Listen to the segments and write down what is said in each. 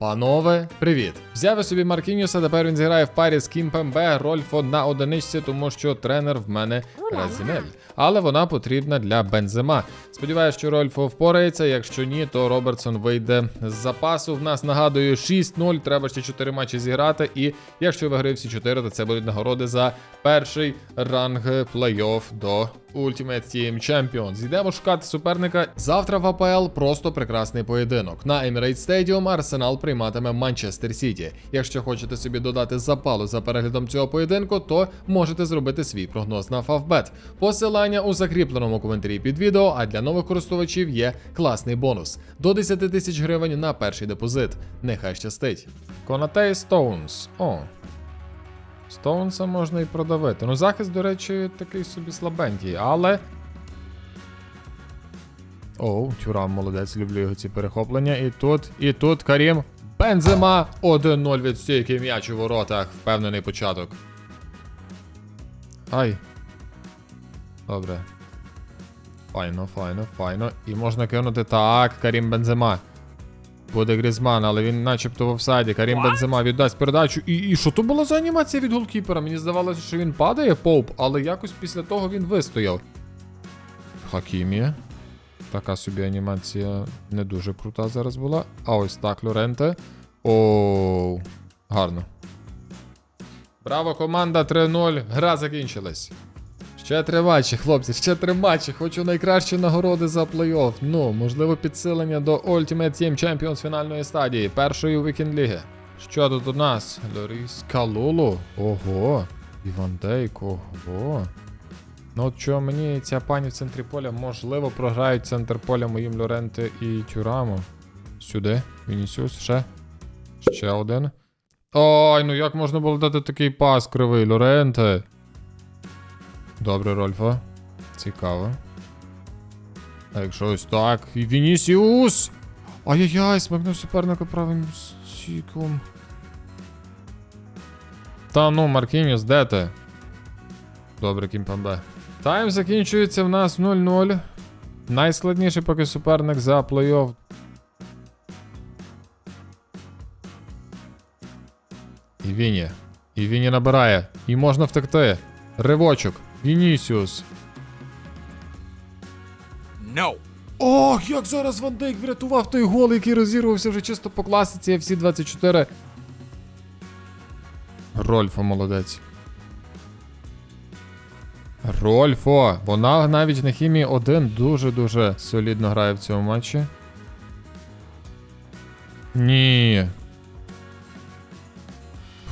Панове, привіт! Взяв я собі Маркініуса, тепер він зіграє в парі з Кімпембе Рольфо на одиничці, тому що тренер в мене Разінель. Але вона потрібна для Бензема. Сподіваюсь, що Рольфо впорається. Якщо ні, то Робертсон вийде з запасу. В нас нагадую 6-0. Треба ще 4 матчі зіграти. І якщо виграю всі 4, то це будуть нагороди за перший ранг плей-офф до Ultimate Team Champions. Йдемо шукати суперника. Завтра в АПЛ просто прекрасний поєдинок. На Emirates Stadium Арсенал прийматиме Манчестер Сіті. Якщо хочете собі додати запалу за переглядом цього поєдинку, то можете зробити свій прогноз на Favbet. Посилання у закріпленому коментарі під відео, а для нових користувачів є класний бонус до 10 тисяч гривень на перший депозит. Нехай щастить. Конатей Стоунс. О, Стоунса можна і продавити. Ну, захист, до речі, такий собі слабенький, але. Оу, Тюрам молодець, люблю його ці перехоплення. І тут, і тут Карім. Бензема 1-0 від стійки м'яч у воротах. Впевнений початок. Ай. Добре. Файно, файно, файно. І можна кинути. Так, Карім Бензема. Буде Грізман, але він начебто в офсайді. Карім Бензема віддасть передачу. І, і що то була за анімація від голкіпера? Мені здавалося, що він падає поуп, але якось після того він вистояв. Хакімі. Така собі анімація не дуже крута зараз була. А ось так, Лоренте. Оу. Гарно. Браво, команда 3-0. Гра закінчилась. Ще три матчі, хлопці, ще три матчі. Хочу найкращі нагороди за плей-офф. Ну, можливо, підсилення до Ultimate Team Champions фінальної стадії, першої Вікенд Ліги. Що тут у нас? Лоріс Калулу. Ого. Іван Дейк, ого. Ну от що мені ця пані в центрі поля, можливо, програють центр поля моїм Лоренте і Тюраму. Сюди. Вінісіус, ще. Ще один. Ой, ну як можна було дати такий пас кривий, Лоренте? Добре, Рольфа. Цікаво. А якщо ось так. І Вінісіус! Ай-яй-яй, смикнув суперника правим стіком. Та ну, Маркініус, де ти? Добре, Кімпамбе. Тайм закінчується в нас 0-0. Найскладніший поки суперник за плей-офф. І Віні. І Віні набирає. І можна втекти. Ривочок. Вінісіус. No. Ох, як зараз Ван Дейк врятував той гол, який розірвався вже чисто по класиці FC 24. Рольфо молодець. Рольфо. Вона навіть на хімії 1 дуже-дуже солідно грає в цьому матчі. Ні.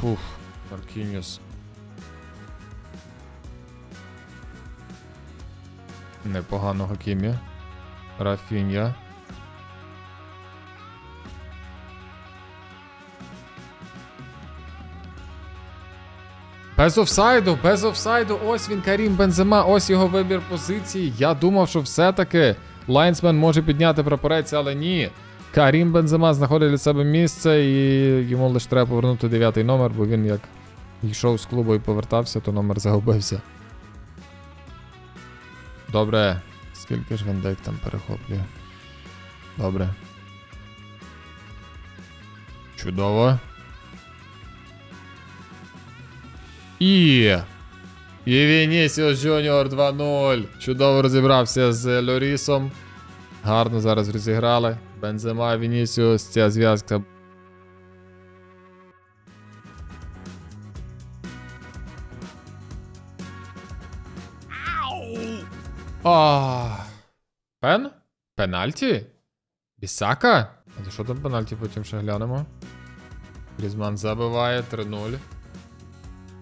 Фух, Маркініус. Непогано Хакімі. Рафінья. Без офсайду, без офсайду. Ось він Карім Бензема, ось його вибір позиції. Я думав, що все-таки Лайнсмен може підняти прапорець, але ні. Карім Бензема знаходить для себе місце, і йому лише треба повернути дев'ятий номер, бо він як йшов з клубу і повертався, то номер загубився. Добре. Скільки ж Вендек там перехоплює? Добре. Чудово. І. І Вінісіус Джуніор 2-0. Чудово розібрався з Лорісом. Гарно зараз розіграли. Бензема, Вінісіус, ця зв'язка. А. Пен? Пенальті? Бісака? А то що там пенальті потім ще глянемо? Грізман забиває 3-0.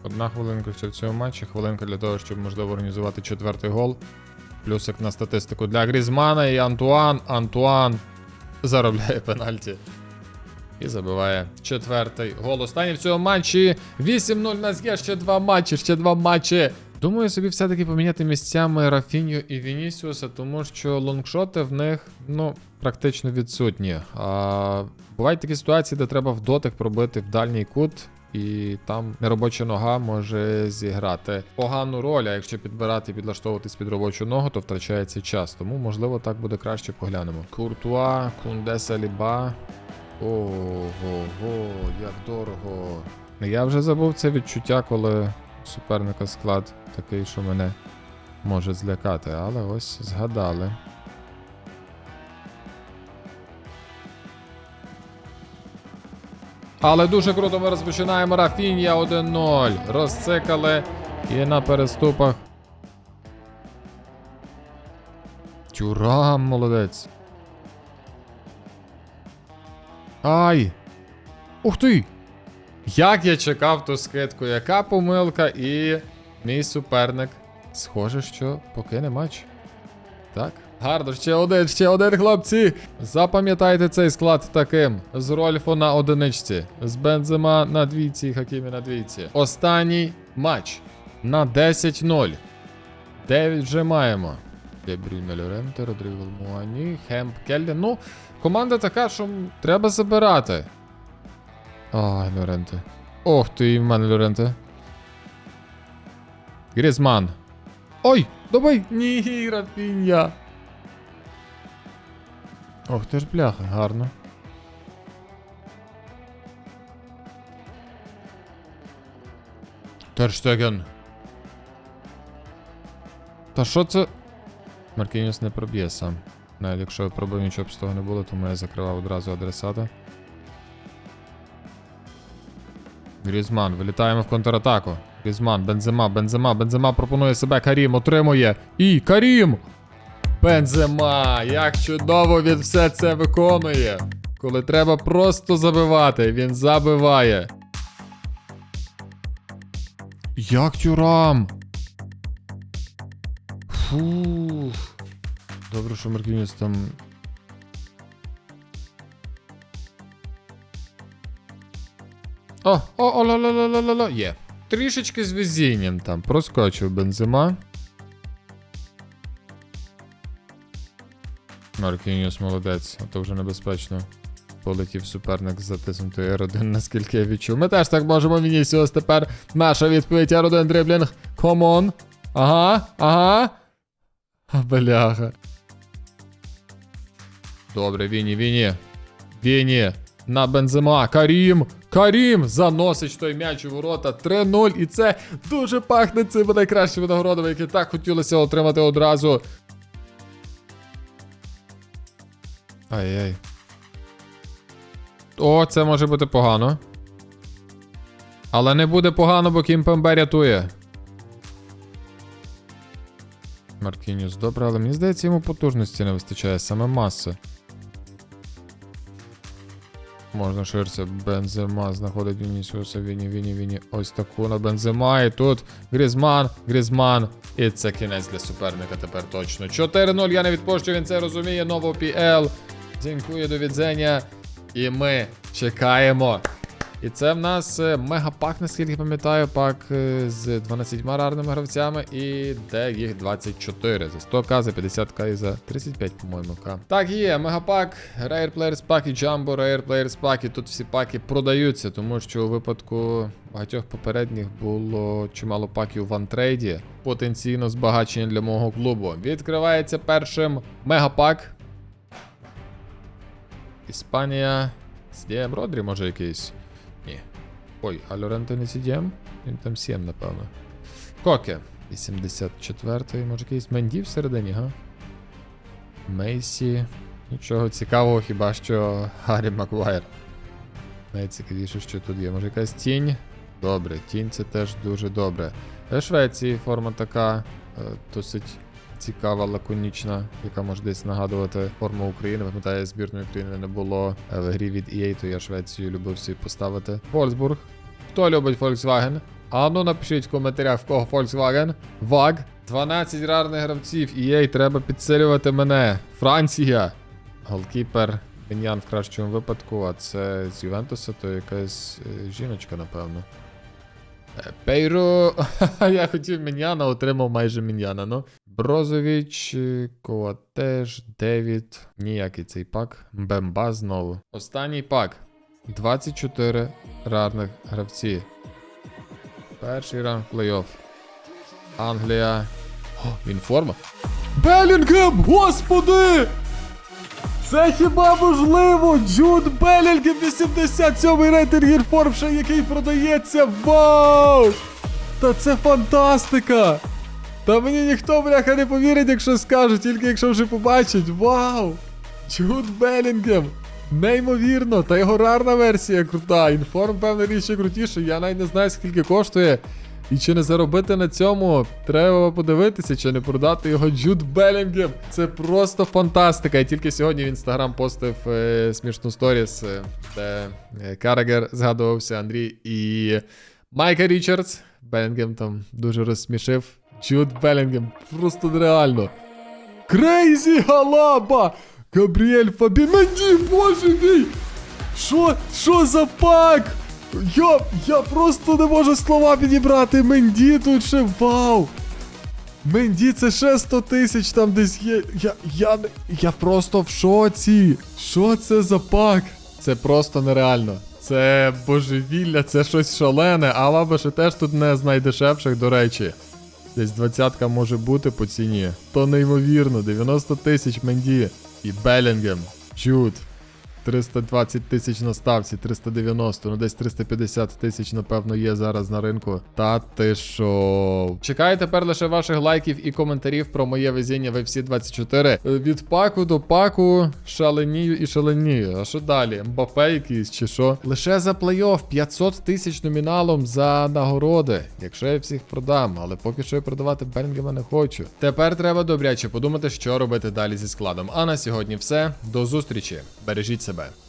Одна хвилинка ще в цьому матчі. Хвилинка для того, щоб можливо організувати четвертий гол. Плюсик на статистику для Грізмана і Антуан. Антуан заробляє пенальті. І забиває четвертий гол. Останній в цьому матчі. 8-0. У нас є ще два матчі, ще два матчі. Думаю, собі все-таки поміняти місцями Рафіньо і Вінісіуса, тому що лонгшоти в них, ну, практично відсутні. А, бувають такі ситуації, де треба в дотик пробити в дальній кут. І там неробоча нога може зіграти погану роль, а якщо підбирати і підлаштовуватись під робочу ногу, то втрачається час. Тому, можливо, так буде краще поглянемо. Куртуа, Кунде Саліба. Ого-го, як дорого. Я вже забув це відчуття, коли суперника склад такий, що мене може злякати, але ось згадали. Але дуже круто ми розпочинаємо Рафінія 1-0. Розцикали і на переступах. Тюрам, молодець. Ай! Ух ти! Як я чекав ту скидку, яка помилка, і мій суперник. Схоже, що покине матч. Так. Гарно, ще один, ще один, хлопці. Запам'ятайте цей склад таким: з Рольфо на одиничці, з Бензема на двійці Хакімі на двійці. Останній матч на 10-0. 9 вже маємо. Дебрюне Лоренте, Родріго Муані, Хемп Кельден. Ну, команда така, що треба забирати. Ай, Лоренте. Ох ти, і в мене Лоренте. Грізман. Ой, давай! Ні, Рафіння. Ох ти ж бляха, гарно. Терштеген. Та що це? Маркініус не проб'є сам. Навіть якщо я пробив, нічого б з того не було, тому я закривав одразу адресата. Грізман, вилітаємо в контратаку. Грізман, Бензема, Бензема, Бензема пропонує себе. Карім отримує. І Карім! Бензема! Як чудово він все це виконує! Коли треба просто забивати, він забиває. Як тюрам! Фух. Добре, що Маркініус там. О, о, о, ла ла ла ла ла Є. Трішечки з везінням там. Проскочив бензима. Маркініус молодець, а то вже небезпечно. Полетів суперник з затиснутої R1, наскільки я відчув. Ми теж так можемо, Вінісіус. Тепер наша відповідь R1 дриблінг. Комон. Ага, ага. А, Бляха. Добре, Віні, Віні. Віні. На Бензема. Карім. Карім заносить той м'яч у ворота 3-0. І це дуже пахне цими найкращими нагородами, які так хотілося отримати одразу. Ай-яй. О, це може бути погано. Але не буде погано, бо Кімпембе рятує. Маркініус, добре, але мені здається, йому потужності не вистачає, саме маси. Можна ширше. Бензема знаходить Вінісіуса, Віні, Віні, Віні. Ось таку на Бензема. І тут Грізман, Грізман. І це кінець для суперника тепер точно. 4-0. Я не відпущу, він це розуміє. Ново ПЛ. Дзінькує до відзення. І ми чекаємо. І це в нас е, мегапак, наскільки пам'ятаю, пак е, з 12 рарними гравцями, і де їх 24 за 100к, за 50к і за 35, по-моєму, к. Так, є, мегапак, Rare Players Pack і Jumbo Rare Players Pack, і тут всі паки продаються, тому що у випадку багатьох попередніх було чимало паків в антрейді. Потенційно збагачення для мого клубу. Відкривається першим мегапак. Іспанія. CDM Родрі, може якийсь. Ой, а Лоренто не CDM? Він там 7, напевно. Коке. 84-й, може якийсь Менді всередині, га? Мейсі. Нічого цікавого, хіба що Гаррі Маквайр. Найцікавіше, що тут є. Може якась тінь? Добре, тінь це теж дуже добре. В Швеції форма така е, досить цікава, лаконічна, яка може десь нагадувати форму України. Пам'ятаю, збірної України не було е, в грі від EA, то я Швецію любив собі поставити. Вольсбург. Хто любить Volkswagen? А ну напишіть в коментарях, в кого Volkswagen. ВАГ. 12 рарних гравців. EA, треба підсилювати мене. Франція. Голкіпер. Беньян в кращому випадку, а це з Ювентуса, то якась е, жіночка, напевно. Е, Пейру. Я хотів Міньяна, отримав майже Міньяна. Ну. Брозович, е, Девід. Ніякий цей пак. Бемба знову. Останній пак. 24 рарних гравці. Перший ранг плей-офф. Англія. О, він форма. Белінгем! Господи! Це хіба можливо? Джуд Белінгем 87 рейтинг Гірформ, ще який продається. Вау! Та це фантастика! Та мені ніхто, бляха, не повірить, якщо скажу, тільки якщо вже побачить. Вау! Джуд Белінгем! Неймовірно, та його рарна версія крута. Інформ, певна річ ще крутіше. Я навіть не знаю, скільки коштує. І чи не заробити на цьому, треба подивитися, чи не продати його Джуд Белінгем. Це просто фантастика. Я тільки сьогодні в інстаграм постив е, смішну сторіс, е, де е, Карагер згадувався Андрій і Майка Річардс. Белінгем там дуже розсмішив. Джуд Белінгем, просто нереально. Крейзі Галаба! Габріель Фабі. Мені, боже мій! Що, що за пак? Я, я просто не можу слова підібрати. Менді тут ще вау! Менді це ще 100 тисяч там десь є. Я, я, я просто в шоці. Що це за пак? Це просто нереально. Це божевілля, це щось шалене, а лаба ще теж тут не з найдешевших, до речі. Десь двадцятка може бути по ціні. То неймовірно, 90 тисяч Менді. І Белінгем, Джуд. 320 тисяч на ставці, 390, ну десь 350 тисяч, напевно, є зараз на ринку. Та ти що? Чекаю тепер лише ваших лайків і коментарів про моє везіння в FC 24. Е, Від паку до паку шаленію і шаленію. А що далі? Мбапе якийсь чи що? Лише за плей-офф 500 тисяч номіналом за нагороди. Якщо я всіх продам, але поки що я продавати Белінгема не хочу. Тепер треба добряче подумати, що робити далі зі складом. А на сьогодні все. До зустрічі. Бережіть себе. bye.